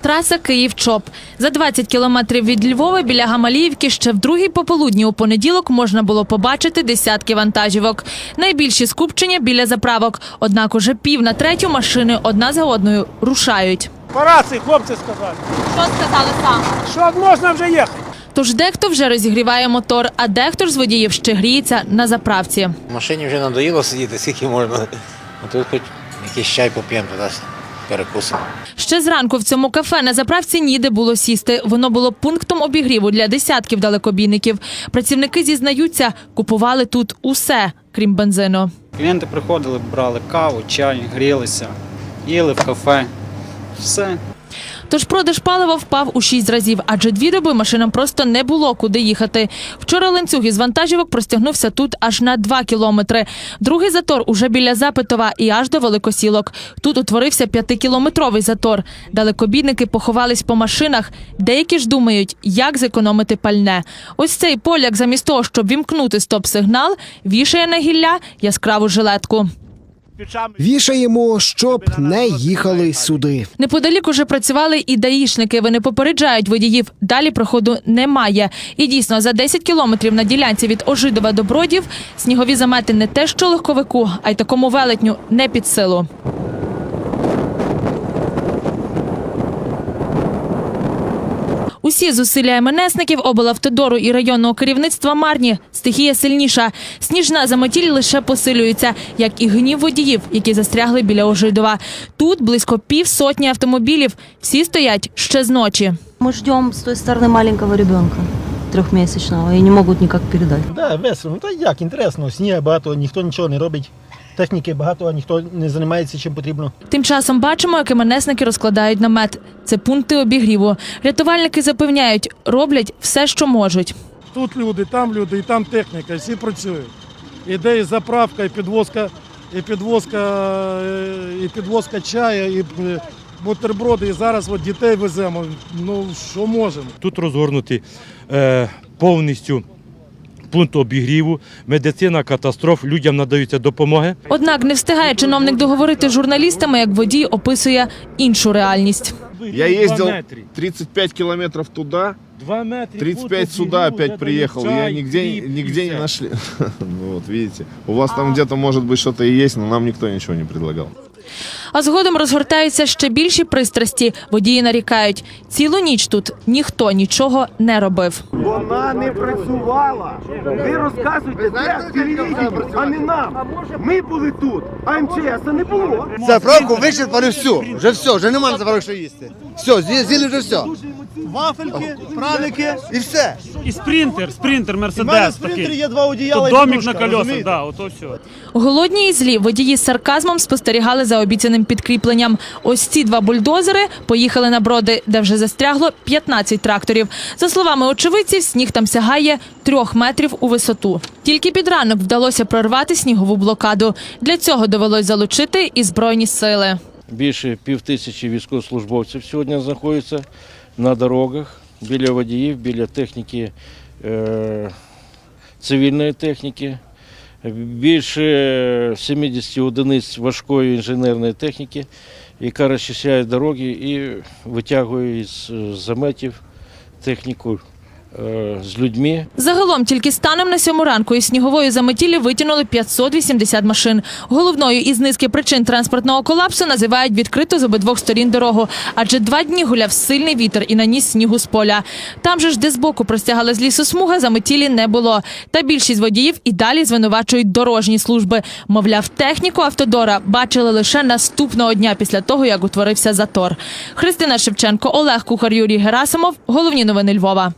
Траса Київ-Чоп. За 20 кілометрів від Львова біля Гамаліївки ще в другій пополудні у понеділок можна було побачити десятки вантажівок. Найбільші скупчення біля заправок. Однак уже пів на третю машини одна за одною рушають. По рації хлопці сказали, Що сказали саме? що можна вже їхати. Тож дехто вже розігріває мотор, а дехто ж з водіїв ще гріється на заправці. В машині вже надоїло сидіти, скільки можна. А тут хоч якийсь чай поп'ємо, туди перекусимо. Ще зранку в цьому кафе на заправці ніде було сісти. Воно було пунктом обігріву для десятків далекобійників. Працівники зізнаються, купували тут усе, крім бензину. Клієнти приходили, брали каву, чай, грілися, їли в кафе. Все. Тож продаж палива впав у шість разів, адже дві доби машинам просто не було куди їхати. Вчора ланцюг із вантажівок простягнувся тут аж на два кілометри. Другий затор уже біля Запитова і аж до Великосілок. Тут утворився п'ятикілометровий затор. Далекобійники поховались по машинах. Деякі ж думають, як зекономити пальне. Ось цей поляк, замість того, щоб вімкнути стоп-сигнал, вішає на гілля яскраву жилетку. Вішаємо, щоб не їхали сюди. Неподалік уже працювали і даїшники. Вони попереджають водіїв. Далі проходу немає. І дійсно, за 10 кілометрів на ділянці від Ожидова до Бродів снігові замети не те, що легковику, а й такому велетню не під силу. Усі зусилля МНСників, облавтодору і районного керівництва марні. Стихія сильніша. Сніжна заметіль лише посилюється, як і гнів водіїв, які застрягли біля Ожидова. Тут близько півсотні автомобілів. Всі стоять ще з ночі. Мы ждем с той стороны маленького ребенка трехмесячного и не могут никак передать. Да, весело. Ну та як, інтересно, сніга багато, ніхто нічого не робить. Техніки багато, а ніхто не займається чим потрібно. Тим часом бачимо, як МНСники розкладають намет. Це пункти обігріву. Рятувальники запевняють, роблять все, що можуть. Тут люди, там люди, і там техніка, і всі працюють. Іде і заправка, і підвозка, і підвозка, е, і підвозка чаю, і е, бутерброди. І зараз от дітей веземо. Ну що можемо. Тут розгорнутий е, повністю пункт обігріву, медицина катастроф, людям надаються допомоги. Однак не встигає чиновник договорити з журналістами, як водій описує іншу реальність. Я метри. 35 километров туда, Два метри. 35 сюда опять приехал. Я нигде, нигде не нашли. Ну вот видите, у вас там где-то может быть что-то и есть, но нам никто ничего не предлагал. А згодом розгортаються ще більші пристрасті. Водії нарікають, цілу ніч тут ніхто нічого не робив. Вона не працювала. Ви розказуєте це телевізію, а не нам. Ми були тут, а МЧС не було. Заправку вичерпали всю. Вже все, вже немає заправок, що їсти. Все, з'їли вже все. Вафельки, праники. І все. І спринтер, спринтер, У мене мерседес спринтер такий. є два одіяла Тут і домик на подушка, колесах, розумієте? да, ото все. Голодні і злі водії з сарказмом спостерігали за обіцяним підкріпленням. Ось ці два бульдозери поїхали на броди, де вже застрягло 15 тракторів. За словами очевидців, сніг там сягає трьох метрів у висоту. Тільки під ранок вдалося прорвати снігову блокаду. Для цього довелось залучити і збройні сили. Більше пів тисячі військовослужбовців сьогодні знаходяться на дорогах, біля водіїв, біля техніки, е, цивільної техніки. Більше 70 одиниць важкої інженерної техніки, яка розчищає дороги і витягує із заметів техніку з людьми. Загалом тільки станом на сьому ранку із снігової заметілі витягнули 580 машин. Головною із низки причин транспортного колапсу називають відкриту з обидвох сторін дорогу, адже два дні гуляв сильний вітер і наніс снігу з поля. Там же ж, де збоку простягала з лісу смуга, заметілі не було. Та більшість водіїв і далі звинувачують дорожні служби. Мовляв, техніку автодора бачили лише наступного дня після того, як утворився затор. Христина Шевченко, Олег Кухар, Юрій Герасимов. Головні новини Львова.